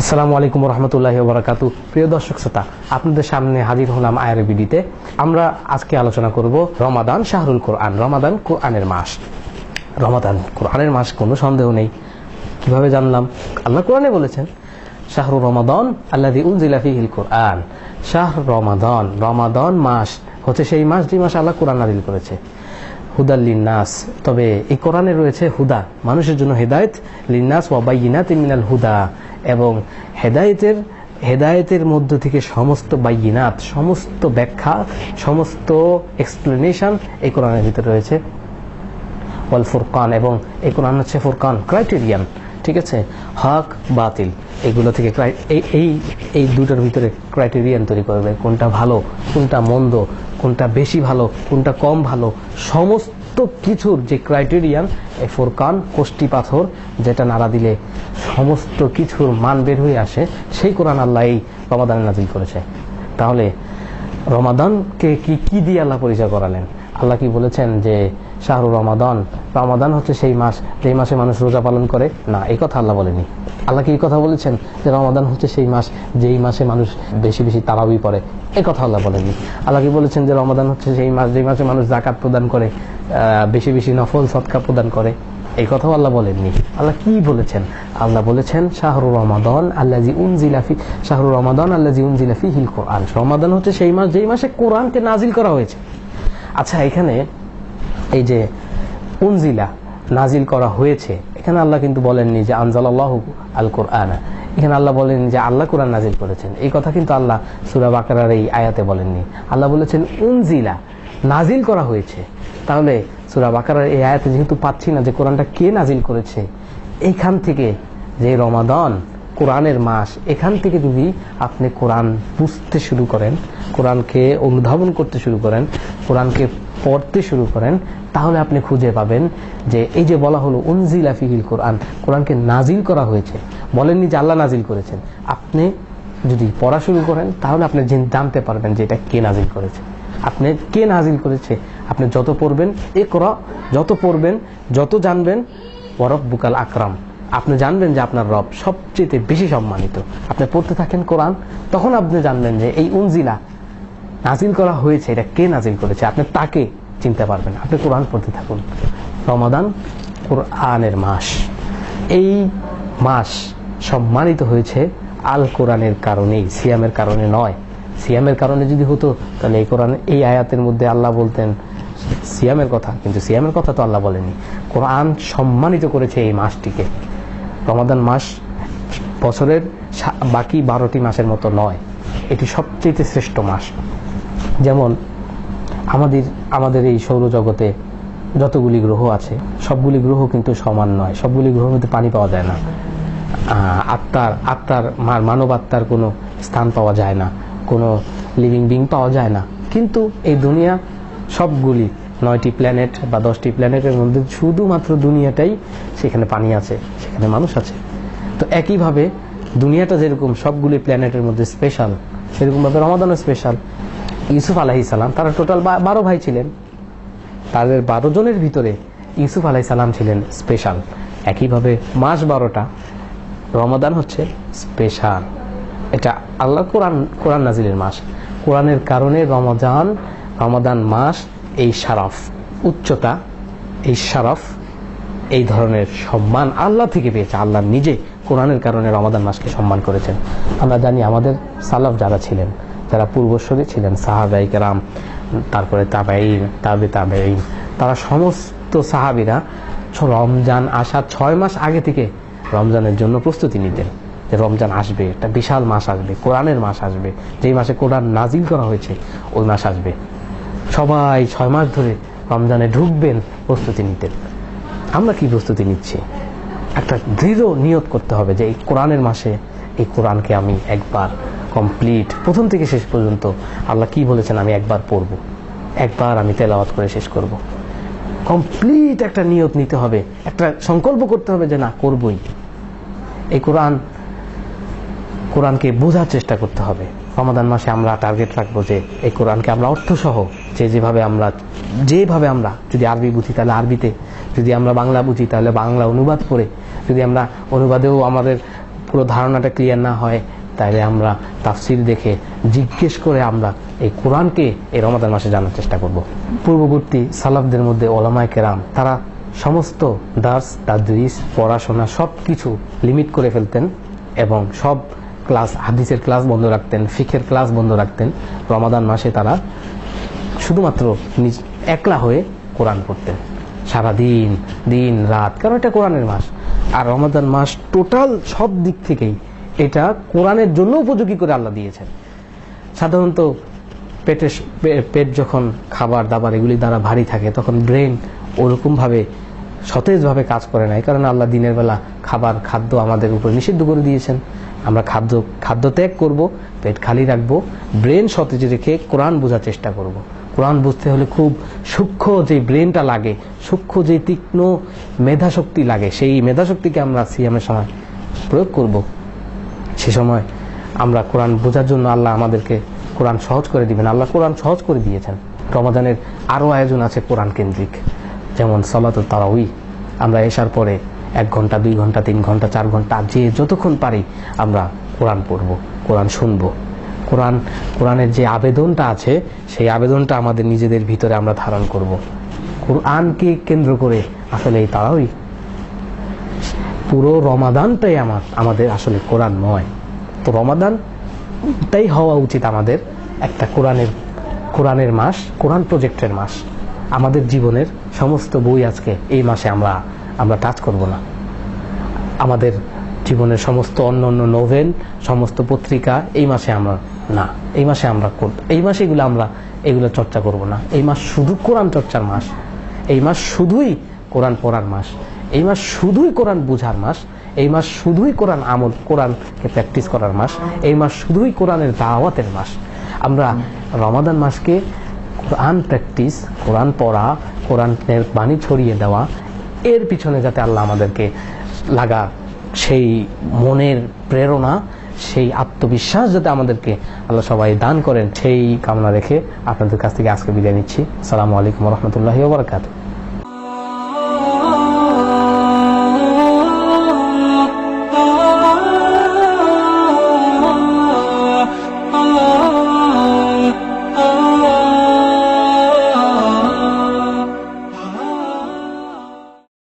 আসসালামু আলাইকুম রহমতুল্লাহ বরাকাতু প্রিয় দর্শক শ্রোতা, আপনাদের সামনে হাজির হলাম আয়ার বিডিতে আমরা আজকে আলোচনা করব রমাদান শাহরুল কোরআন, রমাদান কোরআনের মাস। রমাদান কোরআনের মাস কোনো সন্দেহ নেই। কীভাবে জানলাম? আল্লাহ কোরআনে বলেছেন শাহরুর রমাদান আল্লাহ উনজিলা ফিহিল কোরআন। শাহ রমাদন, রমাদান মাস হচ্ছে সেই মাস যে মাস আল্লাহ কোরআন নাজিল করেছে। হুদাল লিন্নাস, তবে এই কোরআনে রয়েছে হুদা, মানুষের জন্য হেদায়েত। লিন্নাস ওয়াবাইনাত মিনাল হুদা। এবং হেদায়েতের হেদায়েতের মধ্য থেকে সমস্ত বাইনাত, সমস্ত ব্যাখ্যা, সমস্ত এক্সপ্লেনেশন এই কোরআনের ভিতরে রয়েছে। ওয়াল ফুরকান এবং এই কোরআন হচ্ছে ফুরকান ক্রাইটেরিয়ান ঠিক আছে? হক, বাতিল, এগুলো থেকে এই এই দুটোর ভিতরে ক্রাইটেরিয়ান তৈরি করবে। কোনটা ভালো, কোনটা মন্দ, কোনটা বেশি ভালো, কোনটা কম ভালো, সমস্ত কিছুর যে ক্রাইটেরিয়ান এ ফোরকান কোষ্টি পাথর, যেটা নাড়া দিলে সমস্ত কিছুর মান বের হয়ে আসে, সেই কোরআন আল্লাহ এই রমাদানে নাজিল করেছে। তাহলে রমাদানকে কি কি দিয়ে আল্লাহ পরিচয় করালেন? আল্লাহ কি বলেছেন যে শাহরুর রমাদান। রমাদান হচ্ছে সেই মাস, যেই মাসে মানুষ রোজা পালন করে। না, এই কথা আল্লাহ বলেনি। আল্লাহ কি কথা বলেছেন? যে রমাদান হচ্ছে সেই মাস, যেই মাসে মানুষ বেশি বেশি তারাবি পড়ে। এই কথা আল্লাহ বলেনি। আল্লাহ কি বলেছেন যে রমাদান হচ্ছে সেই মাস, যেই মাসে মানুষ জাকাত প্রদান করে বেশি বেশি নফল সৎকা প্রদান করে? এই কথাও আল্লাহ বলেননি। আল্লাহ কি বলেছেন? আল্লাহ বলেছেন, শাহরুর রমাদান আল্লাহ জি উনজিলাফি শাহরুর রমাদান আল্লাহ জি উনজিলাফি হিল কোরআন। রমাদান হচ্ছে সেই মাস, যেই মাসে কোরআনকে নাজিল করা হয়েছে। আচ্ছা এখানে এই যে উনজিলা নাজিল করা হয়েছে, এখানে আল্লাহ কিন্তু বলেননি যে আনজালাল্লাহু আল কোরআন এখানে আল্লাহ বলেন যে আল্লাহ কোরআন নাজিল করেছেন। এই কথা কিন্তু আল্লাহ সুরা বাকারার এই আয়াতে বলেননি। আল্লাহ বলেছেন, উনজিলা নাজিল করা হয়েছে। তাহলে সুরা বাকারার এই আয়াতে যেহেতু পাচ্ছি না যে কোরআনটা কে নাজিল করেছে এইখান থেকে যে রমাদান, কোরআনের মাস, এখান থেকে যদি আপনি কোরআন বুঝতে শুরু করেন, কোরআনকে অনুধাবন করতে শুরু করেন, কোরআনকে পড়তে শুরু করেন, তাহলে আপনি খুঁজে পাবেন যে এই যে বলা হলো, উনজিলা ফিহিল কোরআন, কোরআনকে নাজিল করা হয়েছে। বলেননি যে আল্লাহ নাজিল করেছেন। আপনি যদি পড়া শুরু করেন, তাহলে আপনি জানতে পারবেন যে এটা কে নাজিল করেছে। আপনি কে নাজিল করেছে? আপনি যত পড়বেন এ করা যত পড়বেন, যত জানবেন বরফ বুকাল আকরাম। আপনি জানবেন যে আপনার রব সবচেয়ে বেশি সম্মানিত। আপনি পড়তে থাকেন কোরআন, তখন আপনি জানবেন যে এই উনজিলা নাজিল করা হয়েছে, এটা কে নাজিল করেছে? আপনি তাকে চিনতে পারবেন আপনি কোরআন পড়তে থাকুন। রমাদান কোরআনের মাস। এই মাস সম্মানিত হয়েছে আল কোরআনের কারণেই, সিয়ামের কারণে নয়। সিয়ামের কারণে যদি হতো, তাহলে এই কোরআন, এই আয়াতের মধ্যে আল্লাহ বলতেন সিয়ামের কথা, কিন্তু সিয়ামের কথা তো আল্লাহ বলেনি কোরআন সম্মানিত করেছে এই মাসটিকে। রমাদান মাস বছরের বাকি বারোটি মাসের মতো নয়। এটি সবচেয়ে শ্রেষ্ঠ মাস। যেমন, আমাদের আমাদের এই সৌরজগতে যতগুলি গ্রহ আছে, সবগুলি গ্রহ কিন্তু সমান নয়, সবগুলি গ্রহের মধ্যে পানি পাওয়া যায় না। আত্মার আত্মার মানব আত্মার কোনো স্থান পাওয়া যায় না, কোনো লিভিং বিং পাওয়া যায় না। কিন্তু এই দুনিয়া সবগুলি, নয়টি প্ল্যানেট বা দশটি প্ল্যানেটের মধ্যে শুধুমাত্র দুনিয়াটাই সেখানে পানি আছে, সেখানে মানুষ আছে। তো একইভাবে দুনিয়াটা যেরকম সবগুলি প্ল্যানেটের মধ্যে স্পেশাল সেরকমভাবে রমাদানও স্পেশাল ইউসুফ আলাহি সালাম, তারা টোটাল বারো ভাই ছিলেন। তাদের বারো জনের ভিতরে ইউসুফ আলাই সালাম ছিলেন স্পেশাল একইভাবে মাস বারোটা, রমাদান হচ্ছে স্পেশাল এটা আল্লাহ কোরআন কোরআন নাজিলের মাস। কোরআনের কারণে রমাদান রমাদান মাস এই শারফ উচ্চতা এই শারফ এই ধরনের সম্মান আল্লাহ থেকে পেয়েছে। আল্লাহ নিজে কোরআনের কারণে রমাদান মাসকে সম্মান করেছেন। আমরা জানি আমাদের সালাফ যারা ছিলেন যারা পূর্বশ্বরী ছিলেন, সাহাবাই কেরাম, তারপরে তাবাইন তাবে তাবেইন তারা সমস্ত সাহাবিরা রমজান আসার ছয় মাস আগে থেকে রমজানের জন্য প্রস্তুতি নিতেন যে রমজান আসবে, একটা বিশাল মাস আসবে, কোরআনের মাস আসবে, যেই মাসে কোরআন নাজিল করা হয়েছে, ওই মাস আসবে। সবাই ছয় মাস ধরে রমজানে ঢুকবেন, প্রস্তুতি নিতেন। আমরা কি প্রস্তুতি নিচ্ছি? একটা দৃঢ় নিয়ত করতে হবে যে এই কোরআনের মাসে এই কোরআনকে আমি একবার কমপ্লিট প্রথম থেকে শেষ পর্যন্ত আল্লাহ কি বলেছেন আমি একবার পড়ব। একবার আমি তেলাওয়াত করে শেষ করব। কমপ্লিট একটা নিয়ত নিতে হবে, একটা সংকল্প করতে হবে যে না, করবই। এই কোরআন, কোরআনকে বোঝার চেষ্টা করতে হবে। রমাদান মাসে আমরা টার্গেট রাখব যে এই কোরআনকে আমরা অর্থসহ যে যেভাবে আমরা যেভাবে আমরা যদি আরবি বুঝি তাহলে আরবিতে, যদি আমরা বাংলা বুঝি তাহলে বাংলা অনুবাদ করে যদি আমরা অনুবাদেও আমাদের পুরো ধারণাটা ক্লিয়ার না হয় তাইলে আমরা তাফসির দেখে জিজ্ঞেস করে আমরা এই কোরআনকে এই রমাদান মাসে জানার চেষ্টা করব। পূর্ববর্তী সালাফদের মধ্যে ওলামায় কেরাম, তারা সমস্ত দাস তাদরিস, পড়াশোনা সব কিছু লিমিট করে ফেলতেন এবং সব ক্লাস, হাদিসের ক্লাস বন্ধ রাখতেন ফিখের ক্লাস বন্ধ রাখতেন। রমাদান মাসে তারা শুধুমাত্র নিজ একলা হয়ে কোরআন পড়তেন। সারাদিন, দিন, রাত, কারণ এটা কোরআনের মাস। আর রমাদান মাস টোটাল সব দিক থেকেই এটা কোরআনের জন্য উপযোগী করে আল্লাহ দিয়েছেন। সাধারণত পেটে পেট যখন খাবার দাবার এগুলি দ্বারা ভারী থাকে, তখন ব্রেন ওরকমভাবে সতেজভাবে কাজ করে না। এই কারণে আল্লাহ দিনের বেলা খাবার, খাদ্য আমাদের উপর নিষিদ্ধ করে দিয়েছেন। আমরা খাদ্য খাদ্য ত্যাগ করব, পেট খালি রাখব, ব্রেন সতেজ রেখে কোরআন বোঝার চেষ্টা করব। কোরআন বুঝতে হলে খুব সূক্ষ্ম যে ব্রেনটা লাগে, সূক্ষ্ম যে তীক্ষ্ণ মেধাশক্তি লাগে, সেই মেধাশক্তিকে আমরা সিয়ামের সময় প্রয়োগ করব। সে সময় আমরা কোরআন বোঝার জন্য আল্লাহ আমাদেরকে কোরআন সহজ করে দিবেন। আল্লাহ কোরআন সহজ করে দিয়েছেন। রমাদানের আরও আয়োজন আছে কোরআন কেন্দ্রিক, যেমন সলাত তারাউই আমরা এসার পরে এক ঘণ্টা, দুই ঘণ্টা, তিন ঘণ্টা, চার ঘণ্টা, যে যতক্ষণ পারি আমরা কোরআন পড়ব, কোরআন শুনব। কোরআন, কোরআনের যে আবেদনটা আছে, সেই আবেদনটা আমাদের নিজেদের ভিতরে আমরা ধারণ করব। কোরআনকে কেন্দ্র করে আসলে এই তারাউই পুরো রমাদানটাই আমার, আমাদের আসলে কোরআন নয়। তো রমাদানটাই হওয়া উচিত আমাদের একটা কোরআনের কোরআনের মাস, কোরআন প্রজেক্টের মাস। আমাদের জীবনের সমস্ত বই আজকে এই মাসে আমরা আমরা টাচ করব না। আমাদের জীবনের সমস্ত অন্য অন্য নোভেল সমস্ত পত্রিকা এই মাসে আমরা, না, এই মাসে আমরা এই মাসে এগুলো আমরা, এগুলো চর্চা করব না। এই মাস শুধু কোরআন চর্চার মাস। এই মাস শুধুই কোরআন পড়ার মাস। এই মাস শুধুই কোরআন বুঝার মাস, এই মাস শুধুই কোরআন আমল, কোরআনকে প্র্যাকটিস করার মাস, এই মাস শুধুই কোরআনের দাওয়াতের মাস। আমরা রমাদান মাসকে কোরআন প্র্যাকটিস কোরআন পড়া, কোরআনের বাণী ছড়িয়ে দেওয়া, এর পিছনে যাতে আল্লাহ আমাদেরকে লাগা সেই মনের প্রেরণা, সেই আত্মবিশ্বাস যাতে আমাদেরকে আল্লাহ সবাই দান করেন, সেই কামনা রেখে আপনাদের কাছ থেকে আজকে বিদায় নিচ্ছি। সালামু আলাইকুম রহমতুল্লাহ বারকাত